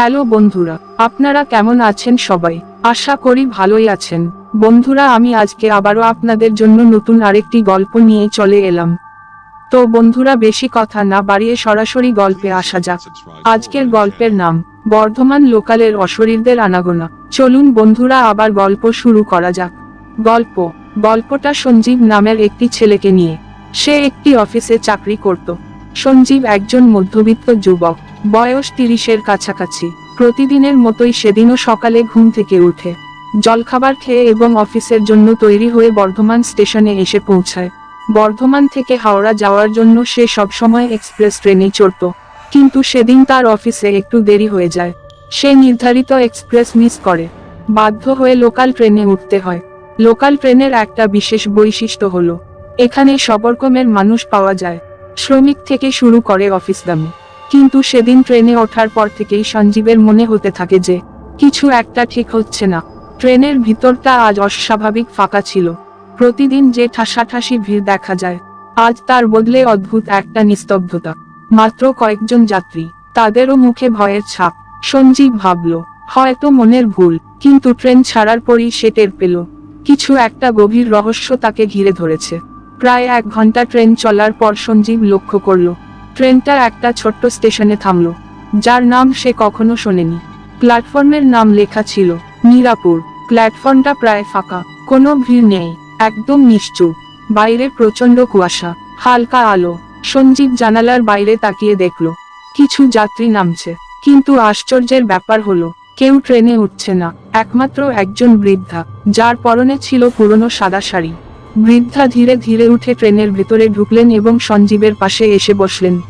Hello বন্ধুরা, আপনারা কেমন আছেন সবাই? আশা করি ভালোই আছেন। বন্ধুরা, আমি আজকে আবারও আপনাদের জন্য নতুন আরেকটি গল্প নিয়ে চলে এলাম। তো বন্ধুরা, বেশি কথা না বাড়িয়ে সরাসরি গল্পে আসা যাক। আজকের গল্পের নাম, বর্ধমান লোকালের অশরীরদের আনাগোনা। চলুন বন্ধুরা, আবার গল্প শুরু করা যাক। গল্প, গল্পটা সঞ্জীব নামের একটি ছেলেকে নিয়ে। সে একটি অফিসে চাকরি করত। সঞ্জীব একজন মধ্যবিত্ত যুবক, বয়স তিরিশের কাছাকাছি। প্রতিদিনের মতোই সেদিনও সকালে ঘুম থেকে উঠে। জলখাবার খেয়ে এবং অফিসের জন্য তৈরি হয়ে বর্ধমান স্টেশনে এসে পৌঁছায়। বর্ধমান থেকে হাওড়া যাওয়ার জন্য সে সবসময় এক্সপ্রেস ট্রেনে চড়ত। কিন্তু সেদিন তার অফিসে একটু দেরি হয়ে যায়। সে নির্ধারিত এক্সপ্রেস মিস করে। বাধ্য হয়ে লোকাল ট্রেনে উঠতে হয়। লোকাল ট্রেনের একটা বিশেষ বৈশিষ্ট্য হলো, এখানে সব রকমের মানুষ পাওয়া যায়। শ্রমিক থেকে শুরু করে অফিসগামী কিন্তু সেদিন ট্রেনে ওঠার পর থেকেই সঞ্জীবের মনে হতে থাকে যে, কিছু একটা ঠিক হচ্ছে না। ট্রেনের ভিতরটা আজ অস্বাভাবিক ফাঁকা ছিল। প্রতিদিন যে ঠাসাঠাসি ভিড় দেখা যায়, আজ তার বদলে অদ্ভুত একটা নিস্তব্ধতা। মাত্র কয়েকজন যাত্রী, তাদেরও মুখে ভয়ের ছাপ। সঞ্জীব ভাবল, হয়তো মনের ভুল, কিন্তু ট্রেন ছাড়ার পরই সে টের পেল। কিছু একটা গভীর রহস্য তাকে ঘিরে ধরেছে। প্রায় এক ঘণ্টা ট্রেন চলার পর সঞ্জীব লক্ষ্য করল, ট্রেনটা একটা ছোট্ট স্টেশনে থামল, যার নাম সে কখনো শোনেনি। প্ল্যাটফর্মের নাম লেখা ছিল, মিরাপুর। প্ল্যাটফর্মটা প্রায় ফাঁকা, কোনো ভিড় নেই, একদম নিশ্চুপ। বাইরে প্রচণ্ড কুয়াশা, হালকা আলো। সঞ্জীব জানালার বাইরে তাকিয়ে দেখল, কিছু যাত্রী নামছে। কিন্তু আশ্চর্যের ব্যাপার হলো, কেউ ট্রেনে উঠছে না, একমাত্র একজন বৃদ্ধা, যার পরনে ছিল পুরনো সাদা শাড়ি। বৃদ্ধা ধীরে ধীরে উঠে ট্রেনের ভেতরে ঢুকলেন এবং সঞ্জীবের পাশে এসে বসলেন।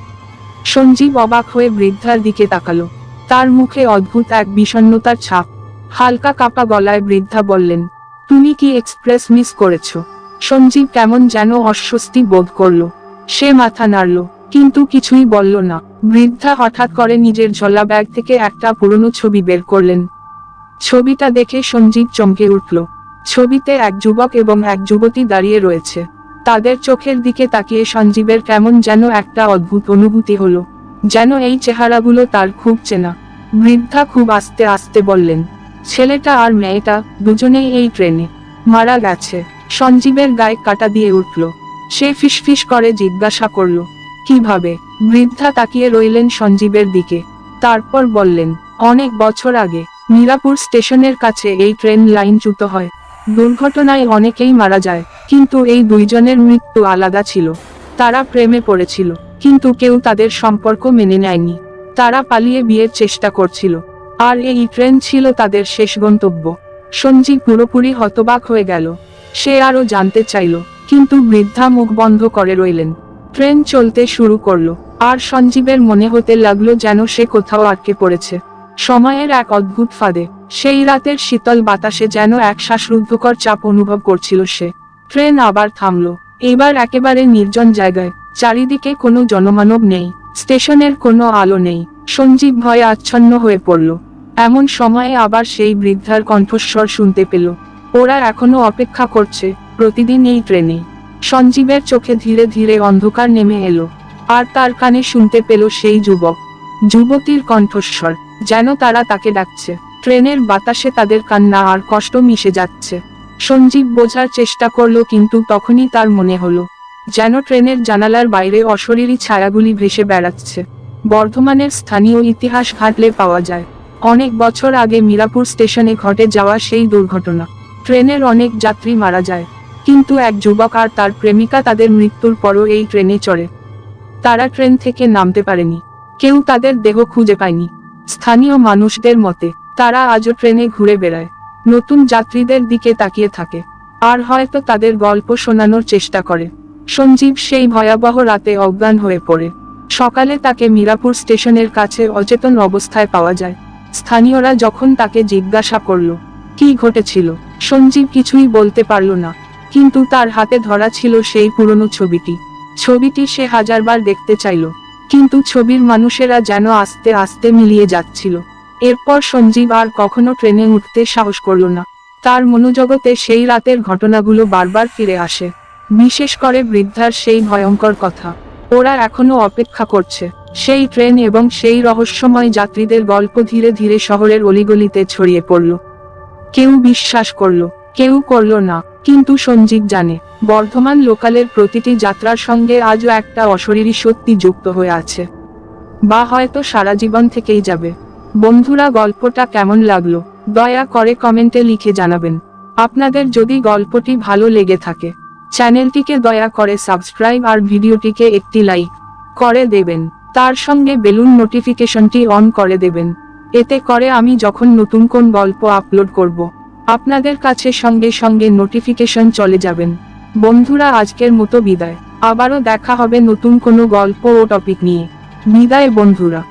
সঞ্জীব অবাক হয়ে বৃদ্ধার দিকে তাকালো। তার মুখে অদ্ভুত এক বিষণ্ণতার ছাপ। হালকা কাপা গলায় বৃদ্ধা বললেন, তুমি কি এক্সপ্রেস মিস করেছ? সঞ্জীব কেমন যেন অস্বস্তি বোধ করল। সে মাথা নাড়ল, কিন্তু কিছুই বলল না। বৃদ্ধা হঠাৎ করে নিজের ঝোলা ব্যাগ থেকে একটা পুরনো ছবি বের করলেন। ছবিটা দেখে সঞ্জীব চমকে উঠল। ছবিতে এক যুবক এবং এক যুবতী দাঁড়িয়ে রয়েছে। তাদের চোখের দিকে তাকিয়ে সঞ্জীবের কেমন যেন একটা অদ্ভুত অনুভূতি হলো। যেন এই চেহারাগুলো তার খুব চেনা। বৃদ্ধা খুব আস্তে আস্তে বললেন, ছেলেটা আর মেয়েটা দুজনেই এই ট্রেনে। মারা গেছে। সঞ্জীবের গায়ে কাটা দিয়ে উঠল। সে ফিসফিস করে জিজ্ঞাসা করল, কীভাবে? বৃদ্ধা তাকিয়ে রইলেন সঞ্জীবের দিকে। তারপর বললেন, অনেক বছর আগে মিরাপুর স্টেশনের কাছে এই ট্রেন লাইন লাইনচ্যুত হয়। দুর্ঘটনায় অনেকেই মারা যায়, কিন্তু এই দুইজনের মৃত্যু আলাদা ছিল। তারা প্রেমে পড়েছিল, কিন্তু কেউ তাদের সম্পর্ক মেনে নেয়নি। তারা পালিয়ে বিয়ের চেষ্টা করছিল। আর এই ট্রেন ছিল তাদের শেষ গন্তব্য। সঞ্জীব পুরোপুরি হতবাক হয়ে গেল। সে আরও জানতে চাইল, কিন্তু বৃদ্ধা মুখ বন্ধ করে রইলেন। ট্রেন চলতে শুরু করল, আর সঞ্জীবের মনে হতে লাগল যেন সে কোথাও আটকে পড়েছে। সময়ের এক অদ্ভুত ফাঁদে, সেই রাতের শীতল বাতাসে যেন এক শ্বাসরুদ্ধকর চাপ অনুভব করছিল সে। ট্রেন আবার থামল এবার একেবারে নির্জন জায়গায়, চারিদিকে কোনো জনমানব নেই, স্টেশনের কোনো আলো নেই, সঞ্জীব ভয়ে আচ্ছন্ন হয়ে পড়ল। এমন সময়ে আবার সেই বৃদ্ধার কণ্ঠস্বর শুনতে পেল, ওরা এখনও অপেক্ষা করছে, প্রতিদিন এই ট্রেনে। সঞ্জীবের চোখে ধীরে ধীরে অন্ধকার নেমে এলো, আর তার কানে শুনতে পেল সেই যুবক, যুবতীর কণ্ঠস্বর। যেন তারা তাকে ডাকছে। ট্রেনের বাতাসে তাদের কান্না আর কষ্ট মিশে যাচ্ছে। সঞ্জীব বোঝার চেষ্টা করল, কিন্তু তখনই তার মনে হলো, যেন ট্রেনের জানালার বাইরে অশরীরী ছায়াগুলি ভেসে বেড়াচ্ছে। বর্ধমানের স্থানীয় ইতিহাস ঘাটলে পাওয়া যায়, অনেক বছর আগে মিরাপুর স্টেশনে ঘটে যাওয়া সেই দুর্ঘটনা। ট্রেনের অনেক যাত্রী মারা যায়, কিন্তু এক যুবক আর তার প্রেমিকা তাদের মৃত্যুর পরও এই ট্রেনে চড়ে। তারা ট্রেন থেকে নামতে পারেনি, কেউ তাদের দেহ খুঁজে পায়নি। স্থানীয় মানুষদের মতে, তারা আজও ট্রেনে ঘুরে বেড়ায়। নতুন যাত্রীদের দিকে তাকিয়ে থাকে। আর হয়তো তাদের গল্প শোনানোর চেষ্টা করে। সঞ্জীব সেই ভয়াবহ রাতে অজ্ঞান হয়ে পড়ে। সকালে তাকে মিরাপুর স্টেশনের কাছে অচেতন অবস্থায় পাওয়া যায়। স্থানীয়রা যখন তাকে জিজ্ঞাসা করল, কি ঘটেছিল? সঞ্জীব কিছুই বলতে পারল না। কিন্তু তার হাতে ধরা ছিল সেই পুরনো ছবিটি। ছবিটি সে হাজারবার দেখতে চাইল। কিন্তু ছবির মানুষেরা যেন আস্তে আস্তে মিলিয়ে যাচ্ছিল। এরপর সঞ্জীব আর কখনো ট্রেনে উঠতে সাহস করল না। তার মনোজগতে সেই রাতের ঘটনাগুলো বারবার ফিরে আসে। বিশেষ করে বৃদ্ধার সেই ভয়ঙ্কর কথা। ওরা এখনও অপেক্ষা করছে। সেই ট্রেন এবং সেই রহস্যময় যাত্রীদের গল্প ধীরে ধীরে শহরের অলিগলিতে ছড়িয়ে পড়ল। কেউ বিশ্বাস করল কেউ করল না, কিন্তু সঞ্জীব জানে, বর্ধমান লোকালের প্রতিটি যাত্রার সঙ্গে আজও একটা অশরীরী সত্যি যুক্ত হয়ে আছে। বা হয়তো সারা জীবন থেকেই যাবে। বন্ধুরা, গল্পটা কেমন লাগল? দয়া করে কমেন্টে লিখে জানাবেন। আপনাদের যদি গল্পটি ভালো লেগে থাকে, চ্যানেলটিকে দয়া করে সাবস্ক্রাইব আর ভিডিওটিকে একটি লাইক করে দেবেন। তার সঙ্গে বেলুন নোটিফিকেশনটি অন করে দেবেন। এতে করে আমি যখন নতুন কোন গল্প আপলোড করব আপনাদের কাছে সঙ্গে সঙ্গে নোটিফিকেশন চলে যাবেন। বন্ধুরা, আজকের মতো বিদায়। আবারও দেখা হবে নতুন কোনো গল্প ও টপিক নিয়ে। বিদায় বন্ধুরা।